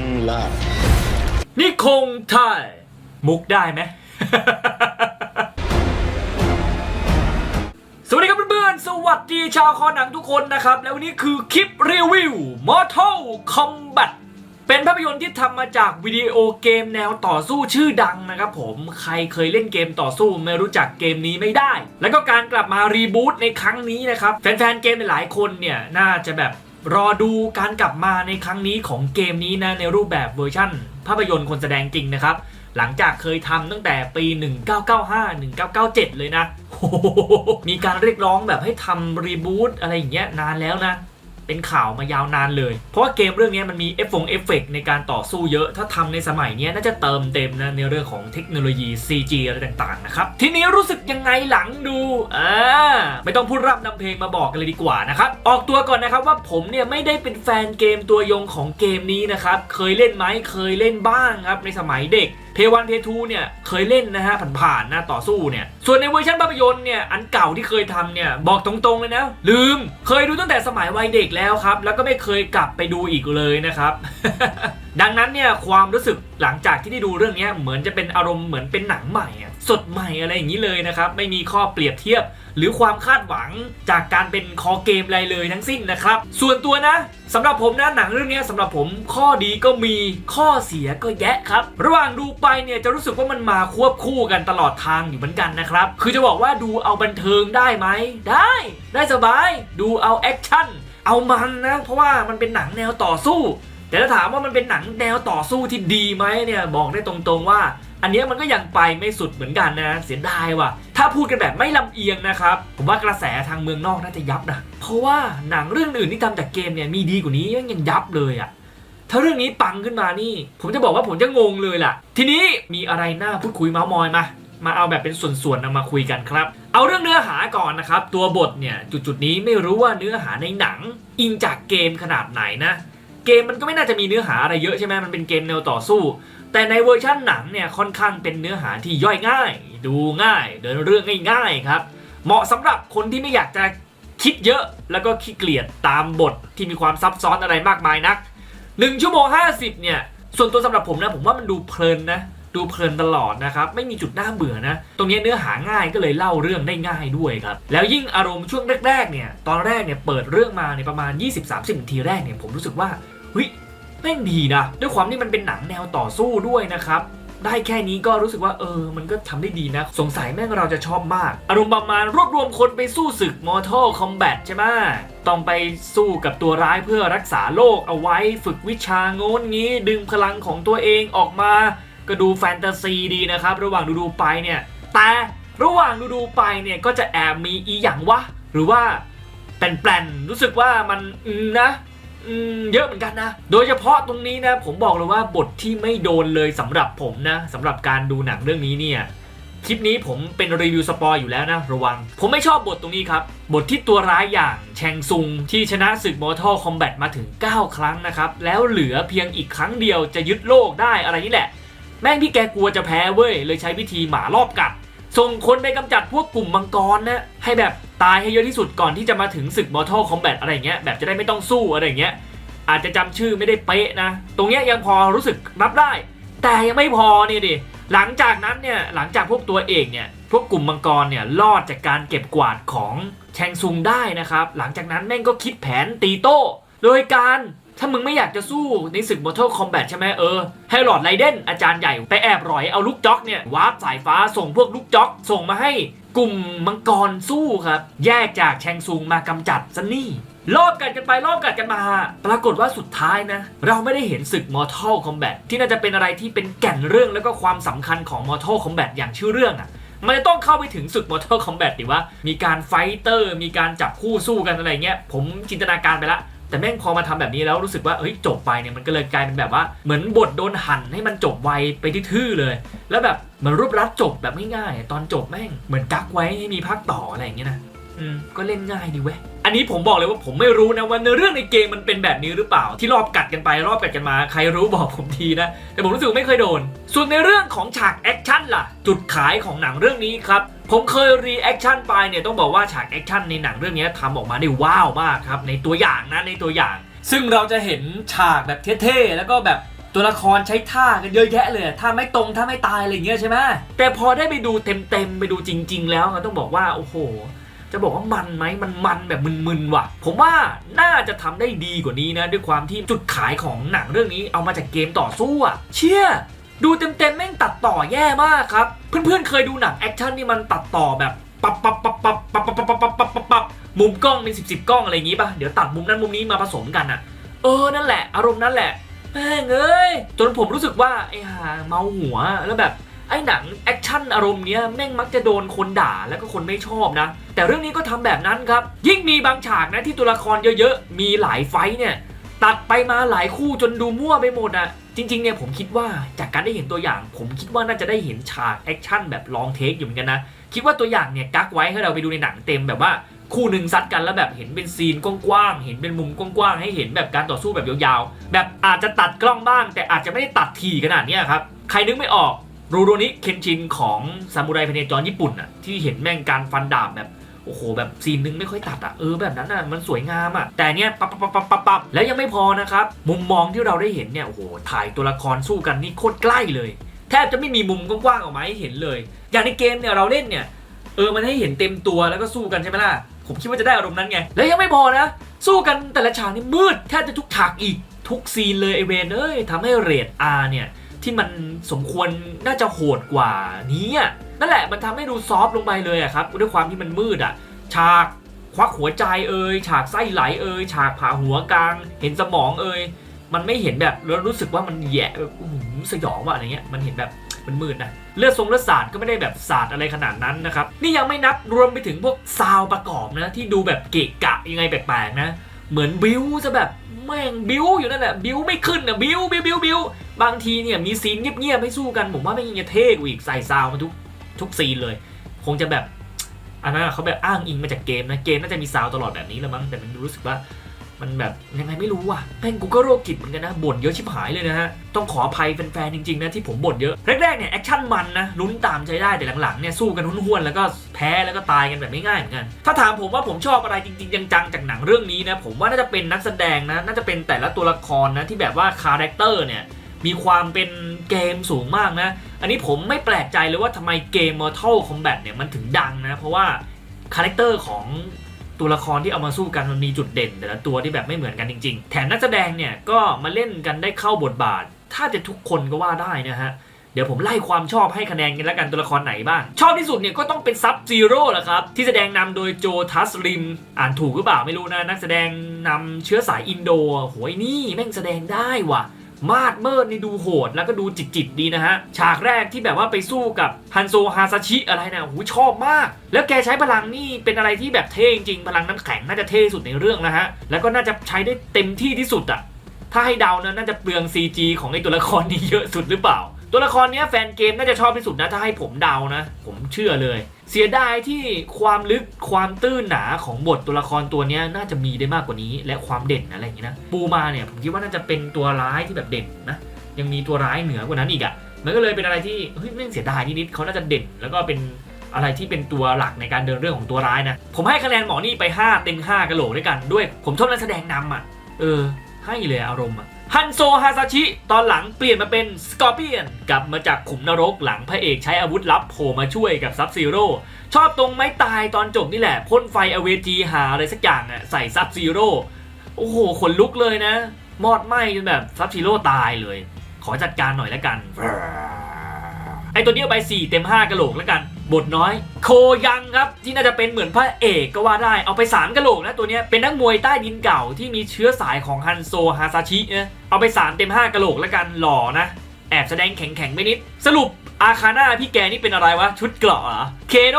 งลานี่คงไทย มุกได้ไหม สวัสดีครับเพื่อนๆ สวัสดีชาวคอหนังทุกคนนะครับ แล้ววันนี้คือคลิปรีวิว Mortal Kombat เป็นภาพยนตร์ที่ทำมาจากวิดีโอเกมแนวต่อสู้ชื่อดังนะครับผมใครเคยเล่นเกมต่อสู้ไม่รู้จักเกมนี้ไม่ได้ แล้วก็การกลับมารีบูตในครั้งนี้นะครับ แฟนๆเกมหลายคนเนี่ย น่าจะแบบ รอดูการกลับมาในครั้งนี้ของเกมนี้นะในรูปแบบเวอร์ชั่น ภาพยนตร์คนแสดงจริงนะครับ หลังจากเคยทำตั้งแต่ปี 1995 1997 เลยนะ มีการเรียกร้องแบบให้ทำรีบูตอะไรอย่างเงี้ยนานแล้วนะ เป็นข่าวมายาวนานเลย เพราะว่าเกมเรื่องนี้มันมีเอฟฟงเอฟเฟกในการต่อสู้เยอะถ้าทำในสมัยนี้น่าจะเติมเต็มนะในเรื่องของเทคโนโลยี CG อะไรต่างๆนะครับทีนี้รู้สึกยังไงหลังดูอ่าไม่ต้องพูดรับนำเพลงมาบอกกันเลยดีกว่านะครับออกตัวก่อนนะครับว่าผมเนี่ยไม่ได้เป็นแฟนเกมตัวยงของเกมนี้นะครับเคยเล่นไหมเคยเล่นบ้างครับในสมัยเด็ก เพวันเพทูเนี่ยเคยเล่นนะฮะผ่านๆนะต่อสู้เนี่ยส่วนในเวอร์ชันภาพยนตร์เนี่ยอันเก่าที่เคยทำเนี่ยบอกตรงๆเลยนะลืมเคยดูตั้งแต่สมัยวัยเด็กแล้วครับ แล้วก็ไม่เคยกลับไปดูอีกเลยนะครับ ดังนั้นเนี่ยความรู้สึกหลังจากที่ได้ดูเรื่องนี้เหมือนจะเป็นอารมณ์เหมือนเป็นหนังใหม่สดใหม่อะไรอย่างนี้เลยนะครับ ไม่มีข้อเปรียบเทียบ หรือความคาดหวังจากการเป็นคอเกมอะไรเลยทั้งสิ้นนะครับ ส่วนตัวนะสำหรับผมนะหนังเรื่องนี้สำหรับผมข้อดีก็มีข้อเสียก็แยะครับ ระหว่างดูไปเนี่ยจะรู้สึกว่ามันมาควบคู่กันตลอดทางอยู่เหมือนกันนะครับ คือจะบอกว่าดูเอาบันเทิงได้ไหมได้ ได้สบาย ดูเอาแอคชั่นเอามันนะเพราะว่ามันเป็นหนังแนวต่อสู้ แต่ถ้าถามว่ามันเป็นหนังแนวต่อสู้ที่ดีไหมเนี่ยบอกได้ตรงๆว่า อันนี้มันก็ยังไปไม่สุดเหมือนกันนะเสียดายว่ะ ถ้าพูดกันแบบไม่ลำเอียงนะครับ ผมว่ากระแสทางเมืองนอกน่าจะยับนะเพราะว่าหนังเรื่องอื่นที่ทำจากเกมเนี่ยมีดีกว่านี้ยังยังยับเลยอะถ้าเรื่องนี้ปังขึ้นมานี่ ผมจะบอกว่าผมจะงงเลยล่ะ ทีนี้มีอะไรน่าพูดคุยเมาส์มอยมามาเอาแบบเป็นส่วนๆนำมาคุยกันครับ เอาเรื่องเนื้อหาก่อนนะครับ ตัวบทเนี่ยจุดๆนี้ไม่รู้ว่าเนื้อหาในหนัง อิงจากเกมขนาดไหนนะ เกมมันก็ไม่น่าจะมีเนื้อหาอะไรเยอะใช่ไหมมันเป็นเกมแนวต่อสู้ แต่ในเวอร์ชั่นหนังเนี่ยค่อนข้างเป็นเนื้อหาที่ย่อยง่าย ดูง่าย เดินเรื่องง่ายๆครับ เหมาะสำหรับคนที่ไม่อยากจะคิดเยอะแล้วก็ขี้เกียจตามบทที่มีความซับซ้อนอะไรมากมายนัก 1 ชั่วโมง 50 เนี่ย ส่วนตัวสำหรับผมนะผมว่ามันดูเพลินนะดูเพลินตลอดนะครับ ไม่มีจุดน่าเบื่อนะ ตรงนี้เนื้อหาง่ายก็เลยเล่าเรื่องได้ง่ายด้วยครับ แล้วยิ่งอารมณ์ช่วงแรกๆเนี่ย ตอนแรกเนี่ยเปิดเรื่องมาในประมาณ 20-30นาทีแรกเนี่ยผมรู้สึกว่า เฮ้ยแม่งดีนะ ด้วยความที่มันเป็นหนังแนวต่อสู้ด้วยนะครับได้แค่นี้ก็รู้สึกว่าเออ มันก็ทำได้ดีนะ สงสัยแม่งเราจะชอบมาก อารมณ์ประมาณรวบรวมคนไปสู้ศึก Mortal Kombat ใช่ไหมต้องไปสู้กับตัวร้ายเพื่อรักษาโลกเอาไว้ฝึกวิชาโง้นงี้ ดึงพลังของตัวเองออกมา ก็ดูแฟนตาซีดีนะครับ ระหว่างดูดูๆไปเนี่ย แต่ระหว่างดูดูๆไปเนี่ย ก็จะแอบมีอีหยังวะ หรือว่าแปลนๆรู้สึกว่ามันนะ เยอะเหมือนกันนะ โดยเฉพาะตรงนี้นะ ผมบอกเลยว่าบทที่ไม่โดนเลยสำหรับผมนะสำหรับการดูหนังเรื่องนี้เนี่ยคลิปนี้ผมเป็นรีวิวสปอยอยู่แล้วนะ ระวัง ผมไม่ชอบบทตรงนี้ครับ บทที่ตัวร้ายอย่างแชงซุง ที่ชนะศึก Mortal Kombat มาถึง 9 ครั้งนะครับ แล้วเหลือเพียงอีกครั้งเดียวจะยึดโลกได้อะไรนี่แหละ แม่งที่แกกลัวจะแพ้เว้ย เลยใช้วิธีหมารอบกัด ส่งคนไปกำจัดพวกกลุ่มมังกรนะ ให้แบบ ตายให้เยอะที่สุดก่อนที่จะมาถึงศึก Mortal Kombat อะไรเงี้ยแบบจะได้ไม่ต้องสู้อะไรเงี้ยอาจจะจำชื่อไม่ได้เป๊ะนะ ตรงเนี้ยยังพอรู้สึกรับได้ แต่ยังไม่พอเนี่ยดิหลังจากนั้นเนี่ยหลังจากพวกตัวเอกเนี่ยพวกกลุ่มมังกรเนี่ยรอดจากการเก็บกวาดของแชงซุงได้นะครับหลังจากนั้นแม่งก็คิดแผนตีโต้โดยการถ้ามึงไม่อยากจะสู้ในศึก Mortal Kombat ใช่ไหมเออ ให้หลอดไรเดนอาจารย์ใหญ่ ไปแอบหรอยเอาลูกจ็อกเนี่ยวาร์ปสายฟ้าส่งพวกลูกจ็อก ส่งมาให้ กลุ่มมังกรสู้ครับ แยกจากแชงซุงมากำจัดซะนี่รอบกัดกันไปรอบกัดกันมา ปรากฏว่าสุดท้ายนะ เราไม่ได้เห็นศึก Mortal Kombat ที่น่าจะเป็นอะไรที่เป็นแก่นเรื่องแล้วก็ความสำคัญของ Mortal Kombat อย่างชื่อเรื่องอะ่ะมันจะต้องเข้าไปถึงศึก Mortal Kombat ดิว่ามีการไฟเตอร์ มีการจับคู่สู้กันอะไรเงี้ย ผมจินตนาการไปละ แต่แม่งพอมาทำแบบนี้แล้วรู้สึกว่าเฮ้ยจบไปเนี่ยมันก็เลยกลายเป็นแบบว่าเหมือนบทโดนหั่นให้มันจบไวไปที่ทื่อเลย แล้วแบบเหมือนรูปรัดจบแบบง่ายๆตอนจบแม่งเหมือนกักไว้ให้มีภาคต่ออะไรอย่างเงี้ยนะอืมก็เล่นง่ายดีเว้ยอันนี้ผมบอกเลยว่าผมไม่รู้นะว่าเนื้อเรื่องในเกมมันเป็นแบบนี้หรือเปล่า ที่รอบกัดกันไปรอบกัดกันมาใครรู้บอกผมทีนะ แต่ผมรู้สึกไม่เคยโดน ส่วนในเรื่องของฉากแอคชั่นล่ะ จุดขายของหนังเรื่องนี้ครับผมเคยรีแอคชั่นไปเนี่ยต้องบอกว่าฉากแอคชั่นในหนังเรื่องนี้ทำออกมาได้ว้าวมากครับ ในตัวอย่างนะในตัวอย่าง ซึ่งเราจะเห็นฉากแบบเท่ๆแล้วก็แบบตัวละครใช้ท่ากันเยอะแยะเลยท่าไม่ตรงท่าไม่ตายอะไรเงี้ยใช่ไหมแต่พอได้ไปดูเต็มๆไปดูจริง ๆ แล้วต้องบอกว่าโอ้โห จะบอกว่ามันไหมมันมันแบบมึนๆว่ะ ผมว่าน่าจะทำได้ดีกว่านี้นะ ด้วยความที่จุดขายของหนังเรื่องนี้เอามาจากเกมต่อสู้อะเชี่ย ดูเต็มๆแม่งตัดต่อแย่มากครับ เพื่อนๆเคยดูหนังแอคชั่นที่มันตัดต่อแบบปับปับปับปับปับปับปับปับปับปับปับปับมุมกล้องเป็นสิบสิบกล้องอะไรอย่างงี้ป่ะเดี๋ยวตัดมุมนั้นมุมนี้มาผสมกันอะเออนั่นแหละ อารมณ์นั่นแหละแม่งเอ้ยจนผมรู้สึกว่าไอ้ห่าเมาหัวแล้วแบบไอ้หนังแอคชั่นอารมณ์เนี้ยแม่งมักจะโดนคนด่าแล้วก็คนไม่ชอบนะ แต่เรื่องนี้ก็ทำแบบนั้นครับ ยิ่งมีบางฉากนะที่ตัวละครเยอะๆ มีหลายไฟเนี่ย ตัดไปมาหลายคู่จนดูมั่วไปหมดอะจริงๆเนี่ยผมคิดว่าจากการได้เห็นตัวอย่าง ผมคิดว่าน่าจะได้เห็นฉากแอคชั่นแบบลองเทคอยู่เหมือนกันนะ คิดว่าตัวอย่างเนี่ยกักไว้ให้เราไปดูในหนังเต็มแบบว่าคู่หนึ่งซัดกันแล้วแบบเห็นเป็นซีนกว้างๆ เห็นเป็นมุมกว้างๆ ให้เห็นแบบการต่อสู้แบบยาวๆ แบบอาจจะตัดกล้องบ้าง แต่อาจจะไม่ได้ตัดถี่ขนาดนี้ครับ ใครนึกไม่ออกรูโรนิเคนชินของซามูไรพเนจรญี่ปุ่นอะที่เห็นแม่งการฟันดาบแบบ โอ้โหแบบซีนนึงไม่ค่อยตัดอะเออแบบนั้นอะมันสวยงามอะแต่เนี้ยปั๊บปั๊บปั๊บปั๊บปั๊บแล้วยังไม่พอนะครับมุมมองที่เราได้เห็นเนี่ยโอ้โหถ่ายตัวละครสู้กันนี่โคตรใกล้เลย แทบจะไม่มีมุมกว้างๆออกมาให้เห็นเลย อย่างในเกมเนี่ยเราเล่นเนี่ยเออมันให้เห็นเต็มตัวแล้วก็สู้กันใช่ไหมล่ะผมคิดว่าจะได้อารมณ์นั้นไง แล้วยังไม่พอนะ สู้กันแต่ละฉากนี่มืดแทบจะทุกฉากอีกทุกซีนเลยไอเวนเอ้ยทำให้เรท R เนี่ย ที่มันสมควรน่าจะโหดกว่านี้อะนั่นแหละมันทำให้ดูซอฟต์ลงไปเลยอะครับด้วยความที่มันมืดอะ ฉากควักหัวใจเอ่ยฉากไส้ไหลเอ่ยฉากผ่าหัวกลาง เห็นสมองเอ่ยมันไม่เห็นแบบแล้วรู้สึกว่ามันแย่แบบอื้อหือสยองว่ะอะไรเงี้ยมันเห็นแบบมันมืดนะเลือดทรงเลือดสาดก็ไม่ได้แบบสาดอะไรขนาดนั้นนะครับนี่ยังไม่นับรวมไปถึงพวกซาวประกอบนะที่ดูแบบเกะกะยังไงแปลกๆนะ เหมือนบิวจะแบบแม่งบิวอยู่นั่นแหละบิวไม่ขึ้นนะบิวบิวบิวบิว บางทีเนี่ยมีซีนเงียบๆให้สู้กัน ผมว่าไม่ยังจะเท่กว่าอีกใส่ซาวมาทุกทุกซีนเลย คงจะแบบอันนั้นเขาแบบอ้างอิงมาจากเกมนะเกมน่าจะมีซาวตลอดแบบนี้แหละมั้งแต่มันรู้สึกว่ามันแบบยังไงไม่รู้อะแม่งกูก็โรคจิตเหมือนกันนะบ่นเยอะชิบหายเลยนะฮะ ต้องขออภัยแฟนๆจริงๆนะที่ผมบ่นเยอะ แรกๆเนี่ยแอคชั่นมันนะลุ้นตามใจได้แต่หลังๆเนี่ยสู้กันหุนห้วนแล้วก็แพ้แล้วก็ตายกันแบบไม่ง่ายเหมือนกันถ้าถามผมว่าผมชอบอะไรจริงๆ จังๆจากหนังเรื่องนี้นะผมว่าน่าจะเป็นนักแสดงนะน่าจะเป็นแต่ละตัวละครนะที่แบบว่าคาแรคเตอร์เนี่ย มีความเป็นเกมสูงมากนะ อันนี้ผมไม่แปลกใจเลยว่าทำไมเกม Mortal Kombat เนี่ยมันถึงดังนะ เพราะว่าคาแรคเตอร์ของตัวละครที่เอามาสู้กันมันมีจุดเด่น แต่ละตัวที่แบบไม่เหมือนกันจริง ๆ แถมนักแสดงเนี่ยก็มาเล่นกันได้เข้าบทบาท ถ้าจะทุกคนก็ว่าได้นะฮะเดี๋ยวผมไล่ความชอบให้คะแนนกันแล้วกันตัวละครไหนบ้าง ชอบที่สุดเนี่ยก็ต้องเป็นซับซีโร่แหละครับ ที่แสดงนำโดยโจทัสลิม อ่านถูกหรือเปล่าไม่รู้นะ นักแสดงนำเชื้อสายอินโดโหยนี่แม่งแสดงได้ว่ะ มาดเมิดนี่ดูโหดแล้วก็ดูจิตจิตดีนะฮะ ฉากแรกที่แบบว่าไปสู้กับฮันโซฮาซาชิอะไรนะโหชอบมาก แล้วแกใช้พลังนี่เป็นอะไรที่แบบเท่จริงพลังน้ำแข็งน่าจะเท่สุดในเรื่องนะฮะ แล้วก็น่าจะใช้ได้เต็มที่ที่สุดอะถ้าให้เดานะน่าจะเปลือง CG ของไอตัวละครนี้เยอะสุดหรือเปล่า ตัวละครเนี้ยแฟนเกมน่าจะชอบที่สุดนะถ้าให้ผมเดานะ ผมเชื่อเลย เสียดายที่ความลึกความตื้นหนาของบทตัวละครตัวเนี้ยน่าจะมีได้มากกว่านี้ และความเด่นอะไรอย่างงี้นะปูมาเนี่ยผมคิดว่าน่าจะเป็นตัวร้ายที่แบบเด่นนะยังมีตัวร้ายเหนือกว่านั้นอีกอะ่ะมันก็เลยเป็นอะไรที่เฮ้ยแม่งเสียดายนิดๆเขาน่าจะเด่น แล้วก็เป็นอะไรที่เป็นตัวหลักในการเดินเรื่องของตัวร้ายนะ ผมให้คะแนนหมอนี่ไป 5 เต็ม5กะโหลด้วยกันด้วย ผมชอบนักแสดงนำอะ เออ ให้เลยอารมณ์อะ ฮันโซฮาซาชิ ตอนหลังเปลี่ยนมาเป็นสกอร์เปียน กลับมาจากขุมนรกหลังพระเอกใช้อาวุธลับโผล่มาช่วยกับซับซีโร่ชอบตรงไม้ตายตอนจบนี่แหละพ่นไฟอเวจีหาอะไรสักอย่างอะใส่ซับซีโร่โอ้โหขนลุกเลยนะ มอดไหม้จนแบบซับซีโร่ตายเลย ขอจัดการหน่อยแล้วกัน ไอตัวเนี้ยไป 4 เต็ม 5กระโหลกแล้วกัน บทน้อย โคยังครับ ที่น่าจะเป็นเหมือนพระเอกก็ว่าได้เอาไป3กะโหลกนะตัวเนี้ยเป็นนักมวยใต้ดินเก่าที่มีเชื้อสายของฮันโซฮาซาชินะเอาไป3เต็ม5กะโหลกแล้วกันหล่อนะแอบแสดงแข็งๆไปนิด สรุปอาคาน่าพี่แกนี่เป็นอะไรวะ ชุดเกราะเหรอเคโน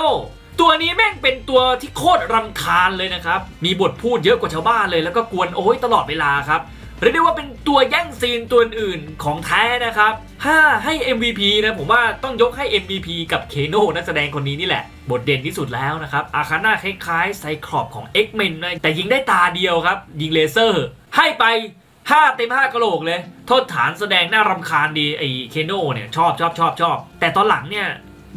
ตัวนี้แม่งเป็นตัวที่โคตรรำคาญเลยนะครับ มีบทพูดเยอะกว่าชาวบ้านเลย แล้วก็กวนโอ้ยตลอดเวลาครับเรียกได้ว่าเป็นตัวแย่งซีนตัวอื่นของแท้นะครับ 5ให้ MVP นะผมว่าต้องยกให้ MVP กับเคโนนักแสดงคนนี้นี่แหละ บทเด่นที่สุดแล้วนะครับ อาคาน่าคล้ายๆไซคลอปของ X-Men นะแต่ยิงได้ตาเดียวครับ ยิงเลเซอร์ ให้ไป 5 เต็ม 5กะโหลกเลย โทษฐานแสดงน่ารำคาญดี ไอ้เคโนเนี่ยชอบชอบชอบชอบ แต่ตอนหลังเนี่ย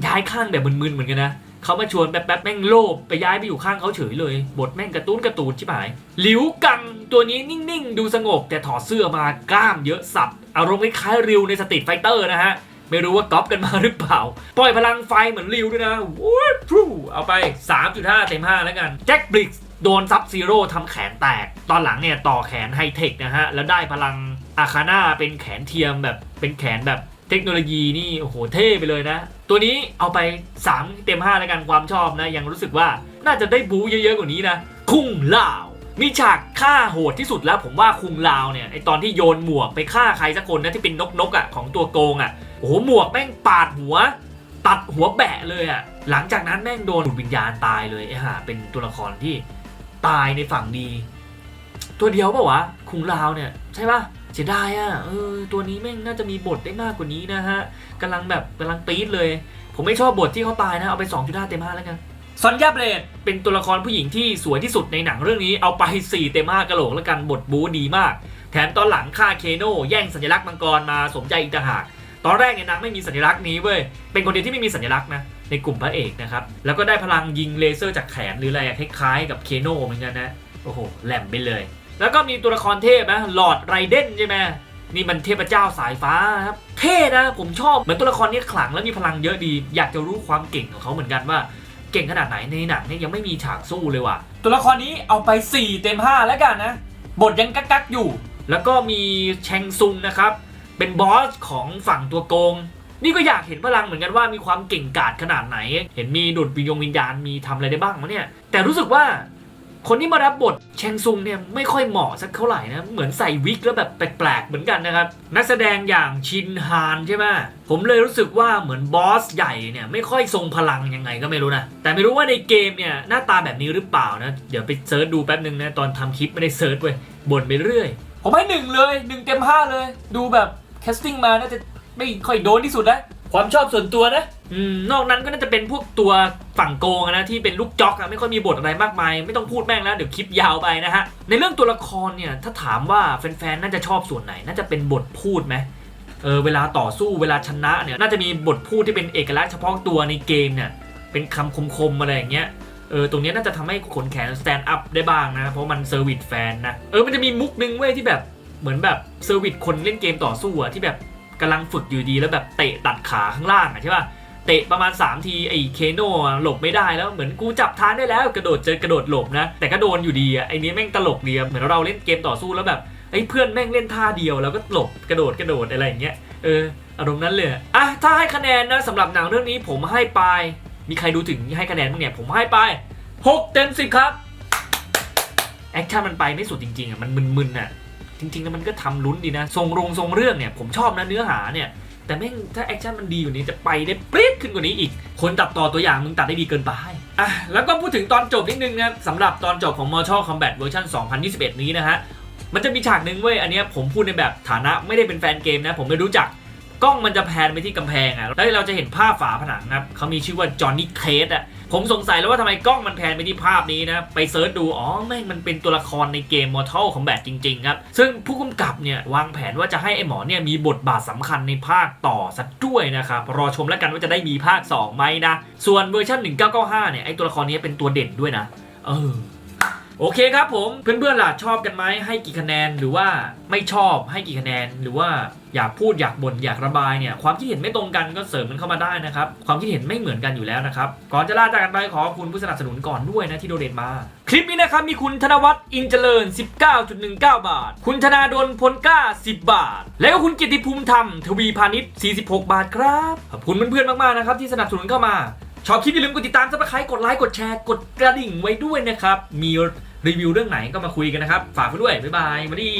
ย้ายข้างแบบมึนๆเหมือนกันนะเขามาชวนแป๊บๆแม่งโลภไปย้ายไปอยู่ข้างเขาเฉยเลย บทแม่งกระตุ้นกระตูนชิบหาย หลิวกังตัวนี้นิ่งๆ ดูสงบแต่ถอดเสื้อมากล้ามเยอะสับ อารมณ์คล้ายๆริวในสตรีทไฟเตอร์นะฮะ ไม่รู้ว่าก๊อปกันมาหรือเปล่า ปล่อยพลังไฟเหมือนริวด้วยนะวู้พรูเอาไป 3.5 เต็ม 5 แล้วกัน แจ็คบลิกโดนซับซีโร่ทำแขนแตก ตอนหลังเนี่ย ต่อแขนไฮเทคนะฮะ แล้วได้พลังอาคาน่าเป็นแขนเทียมแบบเป็นแขนแบบเทคโนโลยีนี่โอ้โหเท่ไปเลยนะ ตัวนี้เอาไป 3 เต็ม 5 แล้วกันความชอบนะ ยังรู้สึกว่าน่าจะได้บูเยอะๆกว่านี้นะ คุงล่าว มีฉากฆ่าโหดที่สุดแล้วผมว่าคุงลาวเนี่ยไอตอนที่โยนหมวกไปฆ่าใครสักคนนะที่เป็นนกนกๆอะของตัวโกงอะโอ้โหหมวกแม่งปาดหัว ตัดหัวแบะเลยอะหลังจากนั้นแม่งโดนดูดวิญญาณตายเลยไอ้ห่าเป็นตัวละครที่ตายในฝั่งดี ตัวเดียวปล่าวะคุงลาวเนี่ยใช่ปะเสียดายอะเออตัวนี้แม่งน่าจะมีบทได้มากกว่านี้นะฮะกำลังแบบกำลังปี๊ดเลย ผมไม่ชอบบทที่เขาตายนะเอาไป2.5เต็ม5แล้วกัน ซอนยาเบรดเป็นตัวละครผู้หญิงที่สวยที่สุดในหนังเรื่องนี้เอาไป 4 เต็ม5กะโหลกแล้วกันบทบู๊ดีมาก แถมตอนหลังฆ่าเคโนแย่งสัญลักษณ์มังกรมาสมใจอีกต่างหากตอนแรกเนี่ยนางไม่มีสัญลักษณ์นี้เว้ยเป็นคนเดียวที่ไม่มีสัญลักษณ์นะในกลุ่มพระเอกนะครับแล้วก็ได้พลังยิงเลเซอร์จากแขนหรืออะไรคล้ายๆกับเคโนเหมือนกันนะโอ้โหแหลมไปเลย แล้วก็มีตัวละครเทพนะหลอดไรเดนใช่ไหมนี่มันเทพเจ้าสายฟ้าครับเท่นะผมชอบเหมือนตัวละครนี้ขลังแล้วมีพลังเยอะดี อยากจะรู้ความเก่งของเขาเหมือนกันว่า เก่งขนาดไหนในหนังเนี่ยยังไม่มีฉากสู้เลยว่ะ ตัวละครนี้เอาไป 4 เต็ม 5 แล้วกันนะ บทยังกักกักๆอยู่ แล้วก็มีแชงซุงนะครับ เป็นบอสของฝั่งตัวโกง นี่ก็อยากเห็นพลังเหมือนกันว่ามีความเก่งกาจขนาดไหน เห็นมีดุดวิญญงวิญญาณมีทำอะไรได้บ้างมะเนี่ย แต่รู้สึกว่า คนที่มารับบทแชงซุงเนี่ยไม่ค่อยเหมาะสักเท่าไหร่นะ เหมือนใส่วิกแล้วแบบแปลกๆเหมือนกันนะครับ นักแสดงอย่างชินฮานใช่ไหมผมเลยรู้สึกว่าเหมือนบอสใหญ่เนี่ยไม่ค่อยทรงพลังยังไงก็ไม่รู้นะ แต่ไม่รู้ว่าในเกมเนี่ยหน้าตาแบบนี้หรือเปล่านะ เดี๋ยวไปเซิร์ชดูแป๊บนึงนะตอนทำคลิปไม่ได้เซิร์ชเว้ยบ่นไปเรื่อย ผมให้หนึ่งเลยหนึ่งเต็มห้าเลย ดูแบบแคสติ้งมาน่าจะไม่ค่อยโดนที่สุดนะ ความชอบส่วนตัวนะ อืมนอกนั้นก็น่าจะเป็นพวกตัวฝั่งโกงอะนะที่เป็นลูกจ็อกอะไม่ค่อยมีบทอะไรมากมาย ไม่ต้องพูดแม่งแล้วเดี๋ยวคลิปยาวไปนะฮะ ในเรื่องตัวละครเนี่ยถ้าถามว่าแฟนๆน่าจะชอบส่วนไหน น่าจะเป็นบทพูดไหมเออเวลาต่อสู้เวลาชนะเนี่ยน่าจะมีบทพูดที่เป็นเอกลักษณ์เฉพาะตัวในเกมเนี่ยเป็นคำคมๆอะไรอย่างเงี้ยเออตรงนี้น่าจะทำให้ขนแขนสแตนด์อัพได้บ้างนะ เพราะมันเซอร์วิสแฟนนะ เออมันจะมีมุกนึงเว้ยที่แบบเหมือนแบบเซอร์วิสคนเล่นเกมต่อสู้อะที่แบบ กำลังฝึกอยู่ดีแล้วแบบเตะตัดขาข้างล่างอะใช่ป่ะเตะประมาณ 3 ทีไอ้เคโนะหลบไม่ได้แล้วเหมือนกูจับทางได้แล้วกระโดดเจอกระโดดหลบนะ แต่ก็โดนอยู่ดีอะไอ้นี้แม่งตลกดีเหมือนเราเล่นเกมต่อสู้แล้วแบบไอ้เพื่อนแม่งเล่นท่าเดียวแล้วก็หลบกระโดดกระโดดอะไรอย่างเงี้ยเอออารมณ์นั้นเลยอะอะถ้าให้คะแนนนะสำหรับหนังเรื่องนี้ผมให้ไป มีใครดูถึงให้คะแนนบ้างเนี่ยผมให้ไป6เต็ม10ครับแอคชั่นมันไปไม่สุดจริงๆอะมันมึนๆอะ จริงๆแล้วมันก็ทำลุ้นดีนะ ทรงโรงทรงเรื่องเนี่ยผมชอบนะเนื้อหาเนี่ยแต่แม่งถ้าแอคชั่นมันดีอยู่นี้จะไปได้เปรี้ยขึ้นกว่านี้อีก คนตัดต่อตัวอย่างมึงตัดได้ดีเกินไปอะแล้วก็พูดถึงตอนจบนิดนึงนะสำหรับตอนจบของ Mortal Kombat เวอร์ชัน2021 นี้นะฮะมันจะมีฉากหนึ่งเว้ยอันเนี้ยผมพูดในแบบฐานะไม่ได้เป็นแฟนเกมนะผมไม่รู้จัก กล้องมันจะแพนไปที่กำแพงอะแล้วเราจะเห็นภาพฝาผนังนะครับเขามีชื่อว่าจอห์นนี่เคสอะผมสงสัยแล้วว่าทำไมกล้องมันแพนไปที่ภาพนี้นะ ไปเซิร์ชดู อ๋อ แม่งมันเป็นตัวละครในเกม Mortal Kombat จริง ๆ ครับ ซึ่งผู้กำกับเนี่ย วางแผนว่าจะให้ไอ้หมอเนี่ย มีบทบาทสำคัญในภาคต่อสักด้วยนะครับ รอชมแล้วกันว่าจะได้มีภาค 2 ไหมนะ ส่วนเวอร์ชัน1995 เนี่ย ไอ้ตัวละครนี้เป็นตัวเด่นด้วยนะ เออ โอเคครับผมเพื่อนๆล่ะชอบกันไหมให้กี่คะแนนหรือว่าไม่ชอบให้กี่คะแนนหรือว่าอยากพูดอยากบ่นอยากระบายเนี่ยความคิดเห็นไม่ตรงกันก็เสริมมันเข้ามาได้นะครับ ความคิดเห็นไม่เหมือนกันอยู่แล้วนะครับ ก่อนจะลาจากกันไปขอบคุณผู้สนับสนุนก่อนด้วยนะที่โดเนทมา คลิปนี้นะครับมีคุณธนวัฒน์อินเจริญ 19.19 บาท คุณธนาดลพลกล้า 10 บาท แล้วก็คุณกิติภูมิธรรมทวีพาณิชย์46 บาทครับขอบคุณเพื่อนๆมากๆนะครับที่สนับสนุนเข้ามาชอบคลิปอย่าลืมกดติดตามซับสไครต์กดไลค์กดแชร์กดกระดิ่งไว้ด้วยนะครับมี รีวิวเรื่องไหนก็มาคุยกันนะครับ ฝากไปด้วย บ๊ายบายมาดี